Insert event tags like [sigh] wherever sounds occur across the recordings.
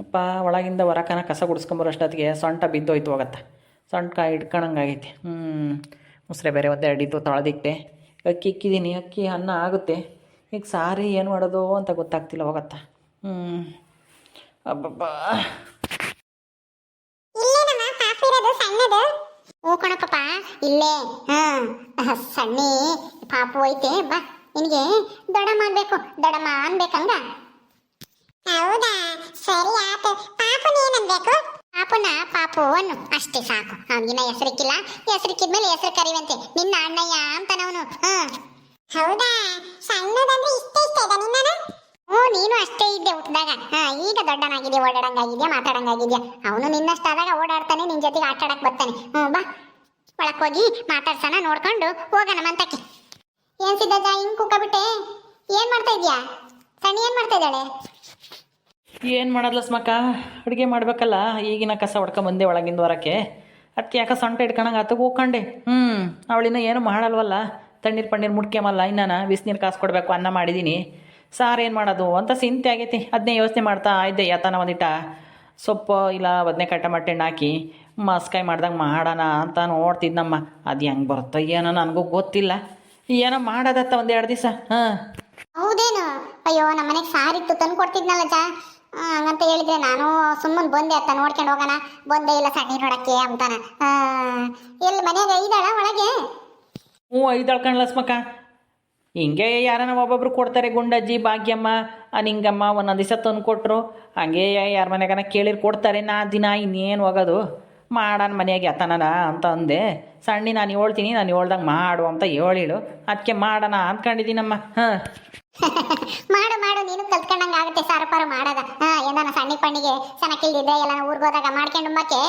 ಅಪ್ಪ, ಒಳಗಿಂದ ಹೊರಕನ ಕಸ ಗುಡಿಸ್ಕೊಂಬರೋಷ್ಟೊತ್ತಿಗೆ ಸೊಂಟ ಬಿದ್ದೋಯ್ತು ಹೋಗತ್ತೆ. ಸೊಂಟ ಹಿಡ್ಕೊಳಂಗಾಗೈತೆ ಹ್ಞೂ ಮುಸ್ರೆ ಬೇರೆ ಒಂದೆರಡು ಇದ್ದು ತೊಳೆದಿಟ್ಟೆ. ಅಕ್ಕಿ ಇಕ್ಕಿದ್ದೀನಿ ಅಕ್ಕಿ ಅನ್ನ ಆಗುತ್ತೆ. ಈಗ ಸಾರಿ ಏನು ಮಾಡೋದು ಅಂತ ಗೊತ್ತಾಗ್ತಿಲ್ಲ ಹೋಗತ್ತ. ಹ್ಞೂ ಅಬ್ಬಬ್ಬಾ. ಇಲ್ಲೇನಮ್ಮ ಪಾಪು ಇರೋದು ಸಣ್ಣದು. ಹ್ಞೂ ಕಣಪ್ಪಪ್ಪ, ಇಲ್ಲೇ, ಹಾಂ, ಸಣ್ಣಿ, ಪಾಪು ಐತೆ, ಬಾ, ನಿನಗೆ ದಡಮ ಅನ್ಬೇಕು ದಡಮ ಅನ್ಬೇಕಂಗ ಹೌದಾ? ಸರಿ ಆತು. ಪಾಪುನ ಏನನ್ಬೇಕು ಪಾಪುನ? ಪಾಪು ಅನ್ನು ಅಷ್ಟೇ ಸಾಕು. ಅವನಿಗಿನ್ನ ಹೆಸರಿಕ್ಕಿಲ್ಲ. ಹೆಸರಿಕ್ಕಿದ್ಮೇಲೆ ಹೆಸರು ಕರಿವಂತೆ. ನಿನ್ನ ಅಣ್ಣಯ್ಯ ಅಂತಾನವನು. ಹ್ಮ್ ಹೌದಾ? ಸಣ್ಣದಂದ್ರೆ ಇಷ್ಟ ಇಷ್ಟ ಇದೆ ನಿನ್ನ ಓ ನೀನು ಅಷ್ಟೇ ಇದ್ದೆ ಹುಟ್ಟಿದಾಗ ಹಾ, ಈಗ ದೊಡ್ಡನಾಗಿದ್ಯಾ, ಓಡಾಡಂಗಾಗಿದ್ಯಾ, ಮಾತಾಡಂಗಾಗಿದ್ಯಾ? ಅವನು ನಿನ್ನಷ್ಟಾದಾಗ ಓಡಾಡ್ತಾನೆ, ನಿನ್ ಜೊತೆಗೆ ಆಟ ಬರ್ತಾನೆ. ಹ್ಞೂ, ಬಾ. ಒಳಕ್ ಹೋಗಿ ಮಾತಾಡ್ಸೋಣ, ನೋಡ್ಕೊಂಡು ಹೋಗೋಣ ಮಂತಕ್ಕೆ. ಏನ್ ಸಿದ್ದಜ್ಜ ಹಿಂಗ್ ಕುಕ್ಕಬಿಟ್ಟೆ ಏನ್ ಮಾಡ್ತಾ ಇದ್ಯಾ? ಸಣ್ಣ ಏನ್ ಮಾಡ್ತಾ ಇದ್ದಾಳೆ? ಏನು ಮಾಡೋದ್ಲ ಸ್ಮಕ್ಕ? ಅಡುಗೆ ಮಾಡಬೇಕಲ್ಲ, ಈಗಿನ ಕಸ ಹೊಡ್ಕೊಂಬಂದೆ ಒಳಗಿಂದ ಹೊರಕ್ಕೆ ಅದಕ್ಕೆ ಯಾಕೆ ಸೊಂಟ ಇಟ್ಕೊಂಡಂಗೆ ಆತ? ಹೋಗ್ಕೊಂಡೆ ಹ್ಞೂ ಅವಳಿನ್ನ ಏನು ಮಾಡಲ್ವಲ್ಲ? ತಣ್ಣೀರು ಪಣ್ಣೀರು ಮುಟ್ಕ್ಯಮಲ್ಲ ಇನ್ನಾನ, ಬಿಸಿನೀರು ಕಾಸು ಕೊಡಬೇಕು, ಅನ್ನ ಮಾಡಿದ್ದೀನಿ ಸಾರು ಏನು ಮಾಡೋದು? ಅಂತ ಸಿಂತೆ ಆಗೈತಿ. ಅದನ್ನೇ ಯೋಚನೆ ಮಾಡ್ತಾ ಇದ್ದೆ ಯಾತನ ಒಂದಿಟ. ಸೊಪ್ಪು ಇಲ್ಲ, ಬದನೆಕಾಯಿ ಕಟ್ಟ ಮಟ್ಟೆಣ್ಣು ಹಾಕಿ, ಮಸ್ಕಾಯಿ ಮಾಡ್ದಂಗೆ ಮಾಡೋಣ ಅಂತ ನೋಡ್ತಿದ್ನಮ್ಮ. ಅದು ಹೆಂಗೆ ಬರುತ್ತೋ ಏನೋ ನನಗೂ ಗೊತ್ತಿಲ್ಲ. ಏನೋ ಮಾಡೋದತ್ತ ಒಂದೆರಡು ದಿವಸ. ಹಾಂ. ಹೌದೇನು? ಅಯ್ಯೋ ನಮ್ಮ ಮನೆಗೆ ಸಾರಿತ್ತು ತಂದು ಕೊಡ್ತಿದ್ನಲ್ಲ ಜಾ ಹಂಗಂತ ಹೇಳಿದ್ರೆ ನಾನು ಸುಮ್ಮನೆ ಬಂದೆ ಅಂತ ನೋಡ್ಕೊಂಡು ಹೋಗೋಣ. ಬಂದೆ, ಇಲ್ಲ ಸಣ್ಣ ನೋಡಕ್ಕೆ ಅಂತಾನ. ಎಲ್ಲಿ ಮನೆಯಾಗ ಇದ್ದಾಳ ಒಳಗೆ? ಹ್ಞೂ, ಐದಳು ಕಣ್ಲ ಸ್ಮಕ ಹಿಂಗೆ ಯಾರನ್ನ ಒಬ್ಬೊಬ್ರು ಕೊಡ್ತಾರೆ ಗುಂಡಜ್ಜಿ, ಭಾಗ್ಯಮ್ಮ ನಿಂಗಮ್ಮ ಒಂದೊಂದು ದಿವಸ ತಂದು ಕೊಟ್ಟರು ಹಂಗೆ ಯಾರ ಮನೆಗನ ಕೇಳಿರ್ ಕೊಡ್ತಾರೆ, ನಾ ದಿನ ಇನ್ನೇನು ಹೋಗೋದು ಮಾಡೋಣ ಮನೆಯಾಗೆ ಎತ್ತನನ ಅಂತ ಅಂದೆ. ಸಣ್ಣಿ, ನಾನು ಹೇಳ್ತೀನಿ, ನಾನು ಹೇಳ್ದಂಗೆ ಮಾಡು ಅಂತ ಹೇಳಿಳು. ಅದಕ್ಕೆ ಮಾಡೋಣ ಅಂದ್ಕೊಂಡಿದ್ದೀನಮ್ಮ. ಹಾಂ. [laughs] ಮಾಡು ಮಾಡು, ನೀನು ಕಲ್ತ್ಕೊಂಡಂಗ ಆಗುತ್ತೆ ಸಾರು ಪಾರು ಮಾಡದ. ಹಾ ಏನಾನ ಸಣ್ಣ ಪಣ್ಣಿಗೆ ಸಣ್ಣಕ್ಕಿಲ್ದಿದ್ರೆ ಎಲ್ಲ ಊರಿಗೆ ಹೋದಾಗ ಮಾಡ್ಕೊಂಡು ಉಮ್ಮಕ್ಕೆ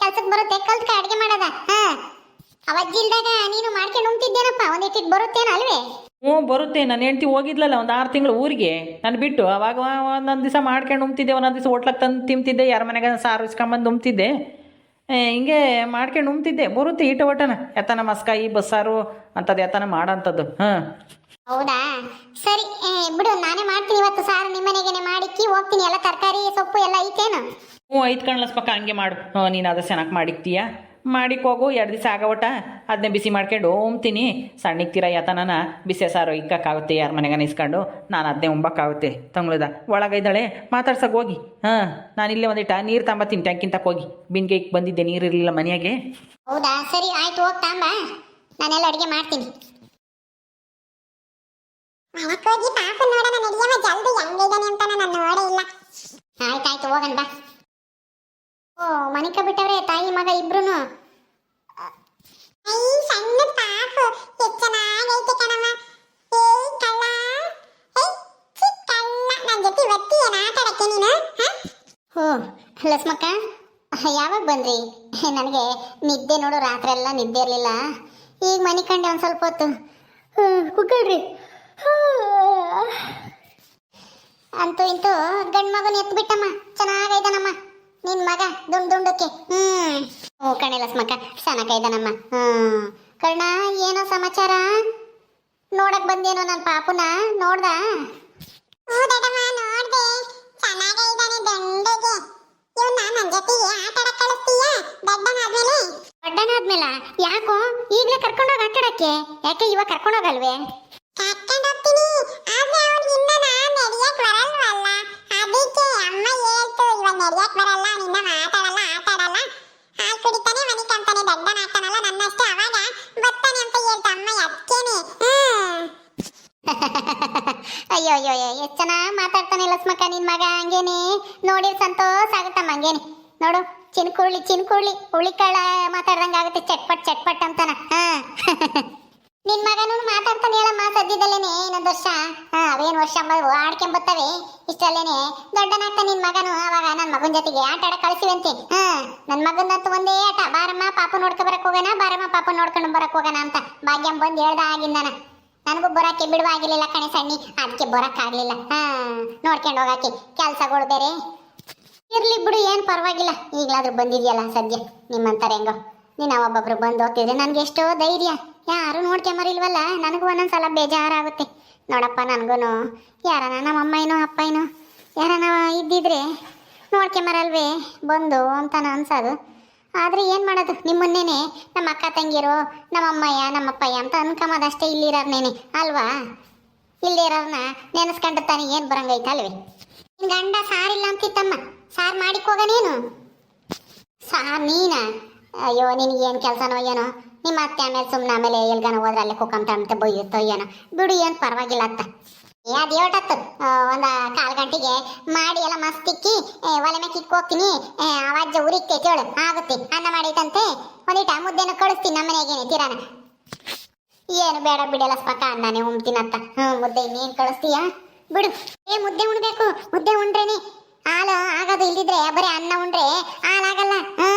ಕೆಲ್ಸಕ್ಕೆ ಬರುತ್ತೆ, ಕಲ್ತ್ಕ ಅಡಿಗೆ ಮಾಡದ. ಹಾಂ. ಅವಜ್ಜಿಲ್ದಾಗ ನೀನು ಮಾಡ್ಕೊಂಡು ಉಂತಿದ್ದೇನಪ್ಪ ಒಂದಿಟ್ಟಿಗೆ ಬರುತ್ತೇನ ಅಲ್ವೇ? ಹ್ಞೂ, ಬರುತ್ತೆ. ನನ್ನ ಹೆಂಡ್ತಿ ಹೋಗಿದ್ಲಲ್ಲ ಒಂದು ಆರು ತಿಂಗಳು ಊರಿಗೆ. ನಾನು ಬಿಟ್ಟು ಅವಾಗ ಒಂದೊಂದು ದಿವಸ ಮಾಡ್ಕೊಂಡು ಉಮ್ತಿದ್ದೆ ಒಂದೊಂದು ದಿವಸ ಹೋಟ್ಲಕ್ಕೆ ತಂದು ತಿಂತಿದ್ದೆ, ಯಾರ ಮನೆಗೆ ಸಾರು ಇಸ್ಕೊಂಬಂದು ಉಮ್ತಿದ್ದೆ ಹಿಂಗೆ ಮಾಡ್ಕೊಂಡು ಉಮ್ತಿದ್ದೆ ಬರುತ್ತೆ, ಈಟ ಒಟ್ಟನ. ಎತ್ತನ ಮಸ್ಕಾಯಿ, ಬಸ್ಸಾರು ಅಂಥದ್ದು ಎತ್ತನ ಮಾಡೋಂಥದ್ದು ಹಾಂ. ಹೌದಾ? ಸರಿ ಬಿಡು ನಾನೇ ಮಾಡ್ತೀನಿ ಇವತ್ತು ಸಾರು ನಿಮ್ಮನೆಗೇನೆ ಮಾಡಿಕ್ಕಿ ಹೋಗ್ತೀನಿ ಎಲ್ಲ ತರಕಾರಿ ಸೊಪ್ಪು ಎಲ್ಲ ಐತೇನು? ಹ್ಞೂ ಐದು ಕಣ್ಲಸ್ಪಕ್ಕ ಹಂಗೆ ಮಾಡು. ನೀನು ಅದು ಚೆನ್ನಾಗಿ ಮಾಡಿಕ್ತೀಯ? ಮಾಡಿಕ್ ಹೋಗು ಎರಡು ದಿವಸ ಆಗವಟ ಅದನ್ನೇ ಬಿಸಿ ಮಾಡ್ಕೊಂಡು ಉಮ್ತೀನಿ ಸಣ್ಣಗ್ ತೀರ ಯತನನ ಬಿಸಿ ಸಾರು ಇಕ್ಕಾಗುತ್ತೆ ಯಾರ ಮನೆಗೆ ಇಸ್ಕೊಂಡು ನಾನು ಅದನ್ನೇ ಉಂಬಕ್ಕಾಗುತ್ತೆ. ತಂಗ್ಳದ ಒಳಗೈದಾಳೆ ಮಾತಾಡ್ಸಕ್ಕೆ ಹೋಗಿ. ಹಾಂ ನಾನು ಇಲ್ಲೇ ಒಂದಿಟ್ಟ ನೀರು ತಂಬತ್ತೀನಿ ಟ್ಯಾಂಕಿಂತ ಹೋಗಿ. ಬಿನ್ಗೆ ಇಕ್ ಬಂದಿದ್ದೆ ನೀರು ಇರಲಿಲ್ಲ ಮನೆಯಾಗೆ. ಹೌದಾ? ಸರಿ ಆಯ್ತು ಹೋಗ್ತಾಂಬ ನಾನೆಲ್ಲ ಅಡಿಗೆ ಮಾಡ್ತೀನಿ. ಮನಕ್ಕೋಗಿ ಪಾಪ ನೋಡೋಣ ನಡಿಯವ ಜಲ್ದಿ ಹೆಂಗಿದ್ದಾನೆ ಅಂತ ನಾನು ನೋಡೇ ಇಲ್ಲ. ಆಯ್ತಾಯ್ತು ಹೋಗಣ ಬಾ. ಓ ಮನಿಕ ಬಿಟ್ಟವ್ರೆ ತಾಯಿ ಮಗ ಇಬ್ರುನು? ಐ ಸಣ್ಣ ಪಾಪು. ಎಷ್ಟು ಚೆನ್ನಾಗೈತೆ ಕಣಮ್ಮ ಏಯ್ ಕಳ್ಳ. ಏಯ್ ಛೀ, ಕಳ್ಳ. ನನ್ನ ಜೊತೆ ಇವತ್ತಿ ಏನು ಆಟ ಆಡಕ್ಕೆ ನೀನು ಹೋ? ಲಸ್ಮಕ್ಕ ಯಾವಾಗ ಬಂದ್ರಿ? ನನಗೆ ನಿದ್ದೆ ನೋಡು ರಾತ್ರಿ ಎಲ್ಲ ನಿದ್ದೆ ಇರಲಿಲ್ಲ. ಈಗ ಮನೆ ಕಂಡೆ ಒಂದು ಸ್ವಲ್ಪ ಹೊತ್ತು. ಕುಕ್ಕಳ್ರಿ ಅಂತೂ ಇಂತೂ ಗಂಡ್ ಮಗನ ಎತ್ತು ಬಿಟ್ಟಮ್ಮ. ಚೆನ್ನಾಗೈದನಮ್ಮ ನಿನ್ ಮಗ ದುಂಡ್ ದುಂಡಕ್ಕೆ. ಹ್ಮ್. ಓ ಕಣೆ ಲಸ್ಮಕ್ಕ ಚೆನ್ನಾಗೈದನಮ್ಮ ಹ್ಮ್. ಕರ್ಣ ಏನೋ ಸಮಾಚಾರ? ನೋಡಕ್ ಬಂದೇನೋ ನನ್ನ ಪಾಪುನ? ನೋಡ್ದ? ದೊಡ್ಡನಾದ್ಮೇಲ? ಯಾಕೋ? ಈಗಲೇ ಕರ್ಕೊಂಡೋಗಿ ಆಟಾಡಕ್ಕೆ? ಯಾಕೆ ಇವಾಗ ಕರ್ಕೊಂಡೋಗಲ್ವೇ? ಅಯ್ಯೋ ಅಯ್ಯೋ ಎಷ್ಟು ಚೆನ್ನಾಗಿ ಮಾತಾಡ್ತಾನೆ ಲಸ್ಮಕ್ಕ ನಿನ್ ಮಗ ನೋಡಿ ಸಂತೋಷ ಆಗುತ್ತಮ್ಮ ಹಂಗೇನೆ. ನೋಡು ಚಿನ್ಕುಳ್ಳಿ ಚಿನ್ಕುಳ್ಳಿ ಹುಳಿಕಾಳ ಮಾತಾಡ್ದಂಗ ಆಗುತ್ತೆ, ಚಟ್ಪಟ್ ಚಟ್ಪಟ್ ಅಂತಾನ. ಹಾ. [laughs] ನಿನ್ ಮಗನೂ ಮಾತಾಡ್ತಾನೆ ಹೇಳಮ್ಮ ಸದ್ಯದಲ್ಲೇನೆ, ಇನ್ನೊಂದು ವರ್ಷ. ಅವೇನು ವರ್ಷ ಆಡ್ಕೊಂಬತ್ತವೆ. ಇಷ್ಟಲ್ಲೇನೆ ದೊಡ್ಡನಾಗ್ತ ನಿನ್ ಮಗನು. ಅವಾಗ ನನ್ನ ಮಗನ ಜೊತೆಗೆ ಆಟ ಆಡ ಕಳಿಸಿವಂತೆ. ಹಾ ನನ್ನ ಮಗನಂತೂ ಒಂದೇ ಆಟ. ಬಾರಮ್ಮ, ಪಾಪ ನೋಡ್ಕೊ ಬರಕ್ ಹೋಗೋಣ, ಬಾರಮ್ಮ, ಪಾಪ ನೋಡ್ಕೊಂಡು ಬರಕ್ ಹೋಗೋಣ ಅಂತ ಭಾಗ್ಯಂ ಬಂದು ಹೇಳ್ದ ಆಗಿಂದಾನ. ನನಗೂ ಬಿಡುವ ಬಿಡುವಾಗಿರ್ಲಿಲ್ಲ ಕಣೆ ಸಣ್ಣಿ. ಅದಕ್ಕೆ ಬರೋಕ್ಕಾಗ್ಲಿಲ್ಲ ಹಾ, ನೋಡ್ಕೊಂಡು ಹೋಗಾಕಿ. ಕೆಲ್ಸಗಳು ಬೇರೆ. ಇರ್ಲಿ ಬಿಡು, ಏನು ಪರವಾಗಿಲ್ಲ. ಈಗಲಾದ್ರೂ ಬಂದಿದ್ಯಲ್ಲ ಸದ್ಯ. ನಿಮ್ಮಂತಾರೆ ಹೆಂಗೋ. ನೀನು ಒಬ್ಬೊಬ್ರು ಬಂದು ಹೋಗ್ತಿದ್ರೆ ನನಗೆ ಎಷ್ಟೋ ಧೈರ್ಯ. ಯಾರು ನೋಡ್ಕೊಂಬರಿಲ್ವಲ್ಲ? ನನಗೂ ಒಂದೊಂದ್ಸಲ ಬೇಜಾರಾಗುತ್ತೆ. ನೋಡಪ್ಪ ನನಗೂ ಯಾರನ ನಮ್ಮ ಅಮ್ಮನೋ ಅಪ್ಪನೋ ಯಾರನ ಇದ್ದಿದ್ರೆ ನೋಡ್ಕೊಂಬರಲ್ವೇ? ಬಂದು ಅಂತಾನ ಅನ್ಸೋದು. ಆದರೆ ಏನು ಮಾಡೋದು? ನಿಮ್ಮನ್ನೇನೆ ನಮ್ಮ ಅಕ್ಕ ತಂಗಿರು ನಮ್ಮ ಅಮ್ಮಯ್ಯ ನಮ್ಮ ಅಪ್ಪಯ್ಯ ಅಂತ ಅನ್ಕೊಂಬೋದಷ್ಟೇ ಇಲ್ಲಿರೋರ್ನೇನೆ ಅಲ್ವಾ? ಇಲ್ಲಿರೋರ್ನ ನೆನೆಸ್ಕೊಂಡು ತಾನೇ ಏನು ಬರಂಗೈತಲ್ವೇ ನಿನ್ ಗಂಡ ಸಾರಿಲ್ಲ ಅಂತಿತ್ತಮ್ಮ. ಸಾರು ಮಾಡಿಕೋಗನೇನು ಸಾರ್ ನೀನ? ಅಯ್ಯೋ, ನಿನಗೆ ಏನು ಕೆಲಸನೋ ಏನೋ? ನಿಮ್ಮ ಅತ್ತೆ ಆಮೇಲೆ ಸುಮ್ಮನೆ ಆಮೇಲೆ ಎಲ್ಗಾನ ಹೋದ್ರೆ ಅಲ್ಲೇ ಕುಕ್ಕಂತ ಬೈಯುತ್ತೋ ಏನೋ? ಬಿಡು, ಏನು ಪರವಾಗಿಲ್ಲ ಅತ್ತ. ಏ, ಅದು ಏಟತ್ತು ಒಂದು ಕಾಲು ಗಂಟೆಗೆ ಮಾಡಿ ಎಲ್ಲ ಮಸ್ತಿಕ್ಕಿ ಇಕ್ಕಿ. ಒಲೆ ಮೇಲೆ ಕಿಕ್ ಅವಾಜ್ಯ ಉರಿತೆ ಕೇಳು ಆಗುತ್ತೆ. ಅನ್ನ ಮಾಡಿತಂತೆ ಒಂದಿಟ ಮುದ್ದೆನ ಕಳಿಸ್ತೀನಿ ನಮ್ಮ ಮನೆಗೇನೆ ತೀರಾನ. ಏನು ಬೇಡ ಬಿಡಲ್ಲ ಸ್ಪಕ್ಕ ಅನ್ನನೇ ಉಣ್ತೀನತ್ತ ಹ್ಞೂ ಮುದ್ದೆ ಇನ್ನೇನು ಕಳಿಸ್ತೀಯ? ಬಿಡು. ಏ, ಮುದ್ದೆ ಉಣ್ಬೇಕು. ಮುದ್ದೆ ಉಂಡ್ರೇನೆ. ಹಾಲು ಆಗೋದು ಇಲ್ದಿದ್ರೆ ಬರೀ ಅನ್ನ ಉಂಡ್ರೆ ಹಾಲಾಗಲ್ಲ. ಹ್ಮ್.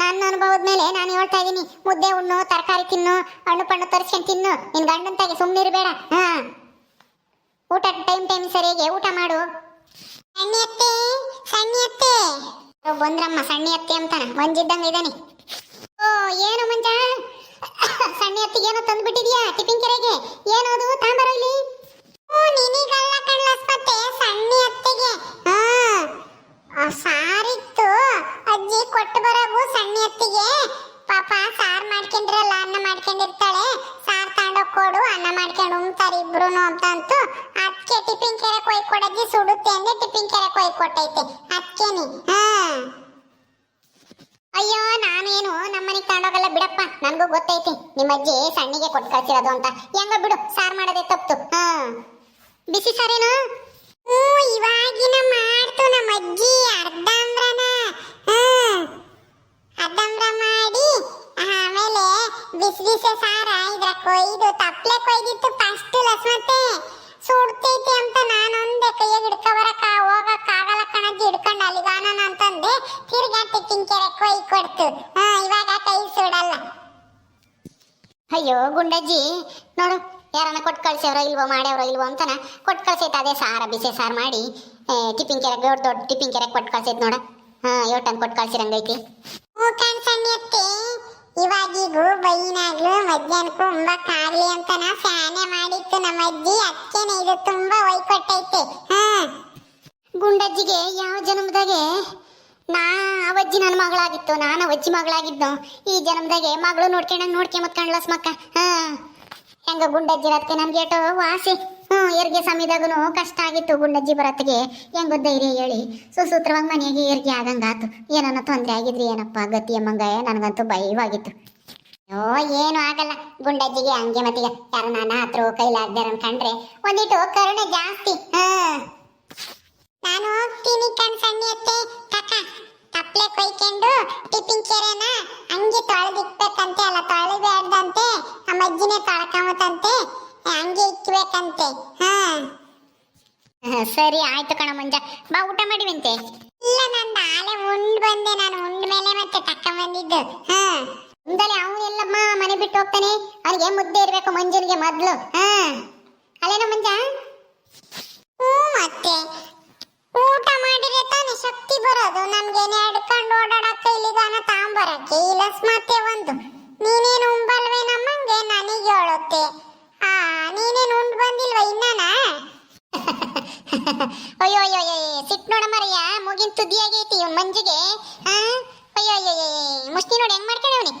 ನನ್ನ ಅನುಭವದ ಮೇಲೆ ನಾನು ಹೇಳ್ತಾ ಇದ್ದೀನಿ ಮುದ್ದೆ ಉಣ್ಣು, ತರಕಾರಿ ತಿನ್ನು, ಹಣ್ಣು ಪಣ್ಣು ತರಿಸ್ಕೊಂಡು ತಿನ್ನು. ನಿನ್ ಗಂಡನ ತಾಗಿ ಸುಮ್ಮನಿರ್ಬೇಡ ಹಾ. ಊಟ ಟೈಮ್ ಟೈಮ್ ಸರಿಯಾಗಿ ಊಟ ಮಾಡು. ಸಣ್ಣ ಅತ್ತೆ ಬಂದ್ರಮ್ಮ ಸಣ್ಣ ಅತ್ತೆ ಅಂತಾನ. ಮಂಜಿದ್ದಂಗ ಇದ್ದಾನೆ. ಓ, ಏನು ಮಂಜ? ಸಣ್ಣ ಅತ್ತಿಗೆ ಏನೋ ತಂದ್ಬಿಟ್ಟಿದ್ಯಾ ಟಿಫಿನ್ ಕೆರೆಗೆ? ಏನದು ತಾಂಬರ ಇಲ್ಲಿ? ಓ, ನಿನಗಲ್ಲ ಕಳ್ಳಸ್ಪತ್ತೆ ಸಣ್ಣ ಅತ್ತಿಗೆ ಹಾ. ಸಾರಿತ್ತು. ಅಜ್ಜಿ ಕೊಟ್ಟು ಬರೋವು ಸಣ್ಣ ಅತ್ತಿಗೆ ಪಾಪ ಸಾರ್ ಮಾಡ್ಕೊಂಡಿರಲ್ಲ, ಅನ್ನ ಮಾಡ್ಕೊಂಡಿರ್ತಾಳೆ. ಸಾರ್ ತಗೊಂಡೋಗಿ ಕೊಡು, ಅನ್ನ ಮಾಡ್ಕೊಂಡು ಉಮ್ತಾರೆ ಇಬ್ರುನು ಅಂತ ಅಂತು. ಅದಕ್ಕೆ ಟಿಫಿನ್ ಕೆರೆ ಕೊಯ್ ಕೊಡಜ್ಜಿ ಸುಡುತ್ತೆ ಅಂದ್ರೆ ಟಿಫಿನ್ ಕೆರೆ ಕೊಯ್ ಕೊಟ್ಟೈತೆ. ಅದಕ್ಕೇನಿ ಹಾ. ಅಯ್ಯೋ, ನಾನೇನು ನಮ್ಮನೆಗೆ ತಗೊಂಡೋಗಲ್ಲ ಬಿಡಪ್ಪ. ನನಗೂ ಗೊತ್ತೈತಿ ನಿಮ್ಮ ಅಜ್ಜಿ ಸಣ್ಣಿಗೆ ಕೊಟ್ಟು ಕಳ್ಸಿರೋದು ಅಂತ. ಹೆಂಗ ಬಿಡು, ಸಾರ್ ಮಾಡೋದೇ ತಪ್ಪು. ಹಾ. ಬಿಸಿ ಸಾರೇನು? ಇವಾಗಿನ ಮಾಡ್ತು ನಮ್ಮ ಅಜ್ಜಿ ಅರ್ಧಂಬ್ರನ. ಅರ್ಧಂಬ್ರ ಮಾಡಿ, ಆಮೇಲೆ ಬಿಸಿ ಬಿಸಿ ಸಾರ ಇದ್ರ ಕೊಯ್ದು ತಪ್ಪಲೆ ಕೊಯ್ದಿತ್ತು ಫಸ್ಟ್ ಲಸ್ಮತ್ತೆ ಸುಡ್ತೈತಿ ಅಂತ ನಾನೊಂದೆ ಕೈಯಾಗ ಹಿಡ್ಕೊಬರಕ ಹೋಗಕ್ ಆಗಲ್ಲ ಕಣಜ್ಜಿ, ಹಿಡ್ಕೊಂಡು ಅಲ್ಲಿಗಾನ ಅಂತಂದೆ, ತಿರ್ಗಾ ತಿಂಕೆರೆ ಕೆರೆ ಕೊಯ್ ಕೊಡ್ತು. ಇವಾಗ ಕೈ ಸುಡಲ್ಲ. ಅಯ್ಯೋ ಗುಂಡಜ್ಜಿ, ನೋಡು ಯಾರನ್ನ ಕೊಟ್ಟು ಕಳಿಸ್ಯವ್ರೋ ಇಲ್ವೋ ಮಾಡ್ಯವ್ರೋ ಇಲ್ವೋ ಅಂತನ ಕೊಟ್ಟು ಕಳ್ಸೈತೆ. ಅದೇ ಸಾರ ಬಿಸಿ ಸಾರು ಮಾಡಿ ಟಿಫಿನ್ ಕೆರೆಗೆ ದೊಡ್ಡ ದೊಡ್ಡ ಟಿಫಿನ್ ಕೆರೆಗೆ ಕೊಟ್ಟು ಕಳ್ಸೈತೆ ನೋಡ. ಹಾ ಯೋಟನ್ ಕೊಟ್ಟು ಕಳ್ಸಿರಂಗೈತಿ ಇವಾಗಿಗೂ ಬೈನಾಗ್ಲು ಮಧ್ಯಾಹ್ನಕ್ಕೂ ಉಂಬಕ್ಕಾಗ್ಲಿ ಅಂತ ನಾ ಫ್ಯಾನೆ ಮಾಡಿತ್ತು ನಮ್ಮ ಅಜ್ಜಿ. ಅದಕ್ಕೇನೆ ಇದು ತುಂಬಾ ಒಯ್ಕೊಟ್ಟೈತೆ. ಹಾ ಗುಂಡಜ್ಜಿಗೆ ಯಾವ ಜನ್ಮದಾಗೆ? ನಾ ಅವಜ್ಜಿ ನನ್ನ ಮಗಳಾಗಿತ್ತು. ನಾನು ಅವಜ್ಜಿ ಮಗಳಾಗಿದ್ದು. ಈ ಜನ್ಮದಾಗೆ ಮಗಳು ನೋಡ್ಕೊಂಡಂಗೆ ನೋಡ್ಕೊಂಬತ್ ಕಣ್ಲಸ್ ಮಕ್ಕ ಹಾ. ಹೆಂಗ ಗುಂಡಜ್ಜಿ ಅದಕ್ಕೆ ನನ್ಗೆ ಏಟೋ ವಾಸಿ ಹ್ಞೂ ಹೆರಿಗೆ ಸಮಯದಾಗೂ ಕಷ್ಟ ಆಗಿತ್ತು ಗುಂಡಜ್ಜಿ ಬರತ್ತಿಗೆ. ಹೆಂಗೋ ಧೈರ್ಯ ಹೇಳಿ. ಸುಸೂತ್ರವಾಗಿ ಮನೆಗೆ ಹೆರಿಗೆ ಆಗಂಗಾತು. ಏನನ್ನ ತೊಂದರೆ ಆಗಿದ್ರಿ ಏನಪ್ಪ ಗತಿ ಅಮ್ಮಂಗ? ನನಗಂತೂ ಭಯವಾಗಿತ್ತು. ಓ ಏನು ಆಗಲ್ಲ. ಗುಂಡಜ್ಜಿಗೆ ಹಂಗೆ ಮತ್ತೀಗ ಯಾರ ನಾನು ಹತ್ರ ಕೈಲಾಗ್ದಾರ ಕಂಡ್ರೆ ಒಂದಿಟ್ಟು ಕರುಣೆ ಜಾಸ್ತಿ. ನಾನು ಹೋಗ್ತೀನಿ ಕಣ್ ಸಣ್ಣಿಯತ್ತೆ ತಪ್ಲೆ ಕೊಯ್ಕೊಂಡು ಟಿಫಿನ್ ಕೆರೆನ ಹಂಗೆ ತೊಳೆದಿಕ್ಬೇಕಂತೆ ಅಲ್ಲ ತೊಳೆಬೇಡ್ದಂತೆ ನಮ್ಮ ಅಜ್ಜಿನೇ ತೊಳ್ಕೊಂಬತ್ತಂತೆ. ಹಂಗೆ ಇಕ್ಬೇಕಂತೆ. ಹಾ. ಸರಿ ಆಯ್ತು ಕಣ ಮಂಜ. ಬಾ ಊಟ ಮಾಡಿವಂತೆ? ಇಲ್ಲ ನಾನು ನಾಳೆ ಉಂಡ್ ಬಂದೆ ನಾನು ಉಂಡ್ ಮೇಲೆ ಮತ್ತೆ ತಕ್ಕ ಬಂದಿದ್ದು. ಹಾ. ಮುಂದಲೆ ಅವನೆಲ್ಲಮ್ಮ ಮನೆ ಬಿಟ್ಟು ಹೋಗ್ತಾನೆ. ಅವನಿಗೆ ಮುದ್ದೆ ಇರ್ಬೇಕು ಮಂಜನಿಗೆ ಮೊದ್ಲು. ಹಾ. ಅಲ್ಲೇನ ಮಂಜ? ಹ್ಞೂ ಮತ್ತೆ. ಊಟ ಮಾಡಿದ್ರೆ ತಾನೇ ಶಕ್ತಿ ಬರೋದು. ನಮ್ಗೆ ನಡ್ಕೊಂಡು ಓಡಾಡಕ್ಕೆ ಇಲ್ಲಿಗಾನ ತಾಂಬರಕ್ಕೆ? ಈ ಮತ್ತೆ ಒಂದು. ನೀನೇನು ಉಂಬಲ್ವೇ ನಮ್ಮಂಗೆ? ನನಗೆ ಹೇಳುತ್ತೆ ಆ ನೀನೇನು ಉಂಡು ಬಂದಿಲ್ವ ಇನ್ನಾನ? [laughs] ಅಯ್ಯೋ ಅಯ್ಯೋ ಅಯ್ಯೋ ಸಿಟ್ ನೋಡ ಮರಯ್ಯ. ಮುಗಿನ ತುದಿ ಆಗೈತಿ ಇವ್ನ್ ಮಂಜಿಗೆ. ಅಯ್ಯೋ ಅಯ್ಯೋ ಮುಷ್ಟಿ ನೋಡಿ, ಹೆಂಗ್ ಮಾಡ್ಕೊಂಡವನಿ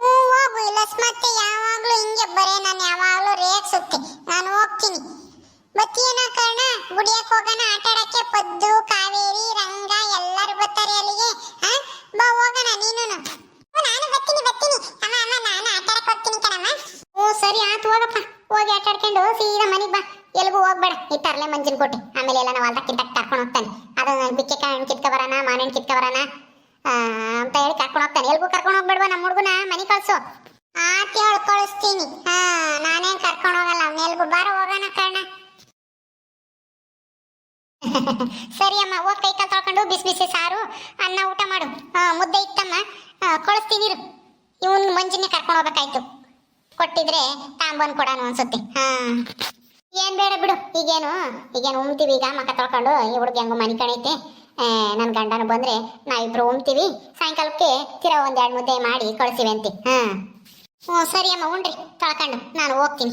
ಹ್ಞೂ, ಹೋಗು ಇಲಸ್ ಮತ್ತೆ ಯಾವಾಗ್ಲೂ ಹಿಂಗೆ ಬರೇ. ನಾನು ಯಾವಾಗ್ಲೂ ರೇಗ್ಸುತ್ತೆ ನಾನು ಹೋಗ್ತೀನಿ. ಬತ್ತೀನ ಕರ್ಣ? ಗುಡಿಯಕ್ ಹೋಗೋಣ, ಆಟ ಆಡಕ್ಕೆ? ಪದ್ದು, ಕಾವೇರಿ, ರಂಗ, ಎಲ್ಲರೂ ಬರ್ತಾರೆ ಅಲ್ಲಿಗೆ ಬಾ, ಹೋಗೋಣ ನೀನು ನಾನು ಬರ್ತೀನಿ ಬರ್ತೀನಿ. ಅಮ್ಮ ಅಮ್ಮ, ನಾನು ಆಟ ಆಡಕ್ ಹೋಗ್ತೀನಿ ಕಣಮ್ಮ. ಓ, ಸರಿ ಆತು ಹೋಗಪ್ಪ. ಹೋಗಿ ಆಟ ಆಡ್ಕೊಂಡು ಸೀದಾ ಮನೆಗೆ ಬಾ. ಎಲ್ಗೂ ಹೋಗ್ಬೇಡ. ಈ ತರ್ಲೆ ಮಂಜಿನ ಕೊಟ್ಟಿ. ಆಮೇಲೆ ಎಲ್ಲ ನಾವು ಅಲ್ದಕ್ಕಿದ್ದಕ್ಕೆ ಕರ್ಕೊಂಡು ಹೋಗ್ತಾನೆ. ಅದು ಬಿಕ್ಕೆ ಹಣ್ಣು ಕಿತ್ಕ ಬರೋಣ ಮಾನಣ್ಣ ಕಿತ್ಕ ಬರೋಣ ಅಂತ ಹೇಳಿ ಕರ್ಕೊಂಡು ಹೋಗ್ತಾನೆ. ಎಲ್ಗೂ ಕರ್ಕೊಂಡು ಹೋಗ್ಬೇಡ್ವಾ ನಮ್ಮ ಹುಡುಗನ? ಮನೆ ಕಳ್ಸು. ಆತ ಹೇಳ್ಕೊಳಿಸ್ತೀನಿ. ಹಾ, ನಾನೇನ್ ಕರ್ಕೊಂಡು ಹೋಗಲ್ಲ. ಎಲ್ಗೂ ಬಾರ ಹೋಗೋಣ ಕರ್ಣ. [laughs] ಸರಿ ಅಮ್ಮ ಹೋಗಿ ಕೈ ಕಾಲು ತೊಳ್ಕೊಂಡು ಬಿಸಿ ಬಿಸಿ ಸಾರು, ಅನ್ನ ಊಟ ಮಾಡು. ಮುದ್ದೆ ಇತ್ತಮ್ಮ. ಕೊಳಿಸ್ತೀನಿ ಇವನ್ ಮಂಜಿನೇ ಕರ್ಕೊಂಡು ಹೋಗ್ಬೇಕಾಯ್ತು. ಕೊಟ್ಟಿದ್ರೆ ತಾಂಬನ್ ಕೊಡಾನು ಅನ್ಸುತ್ತೆ. ಹಾ. ಏನ್ ಬೇಡ ಬಿಡು, ಈಗೇನು ಈಗೇನು ಉಮ್ತೀವಿ ಈಗ ಮಕ್ಕ ತೊಳ್ಕೊಂಡು, ಈ ಹುಡುಗ ಹೆಂಗೋ ಮನೆ ಕಣೈತೆ ನನ್ನ ಗಂಡನು ಬಂದ್ರೆ ನಾವಿಬ್ರು ಉಮ್ತೀವಿ. ಸಾಯಂಕಾಲಕ್ಕೆ ತಿರ ಒಂದ್ ಎರಡು ಮುದ್ದೆ ಮಾಡಿ ಕಳಿಸಿವೆ ಹಾ. ಸರಿ ಅಮ್ಮ, ಉಂಡ್ರಿ, ತೊಳ್ಕೊಂಡು, ನಾನು ಹೋಗ್ತೀನಿ.